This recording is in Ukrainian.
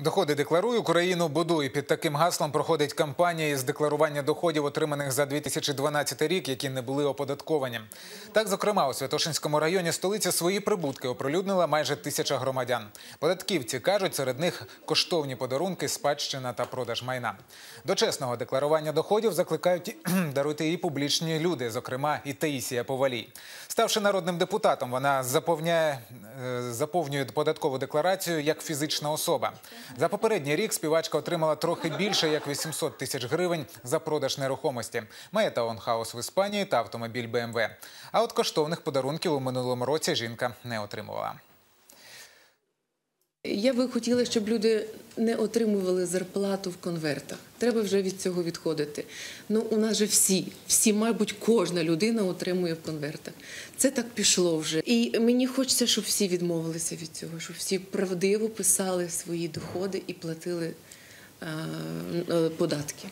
Доходи декларую, Україну будуй. Під таким гаслом проходить кампанія із декларування доходів, отриманих за 2012 рік, які не були оподатковані. Так, зокрема, у Святошинському районі столиці свої прибутки оприлюднила майже тисяча громадян. Податківці кажуть, серед них коштовні подарунки, спадщина та продаж майна. До чесного декларування доходів закликають даруйте і публічні люди, зокрема і Таїсія Повалій. Ставши народним депутатом, вона заповняє, заповнює податкову декларацію як фізична особа. За попередній рік співачка отримала трохи більше як 800 тисяч гривень за продаж нерухомості. Має таунхаус в Іспанії та автомобіль БМВ. А от коштовних подарунків у минулому році жінка не отримувала. Я би хотіла, щоб люди не отримували зарплату в конвертах. Треба вже від цього відходити. Ну, у нас же всі, всі, мабуть, кожна людина отримує в конвертах. Це так пішло вже. І мені хочеться, щоб всі відмовилися від цього, щоб всі правдиво писали свої доходи і платили е, е, податки.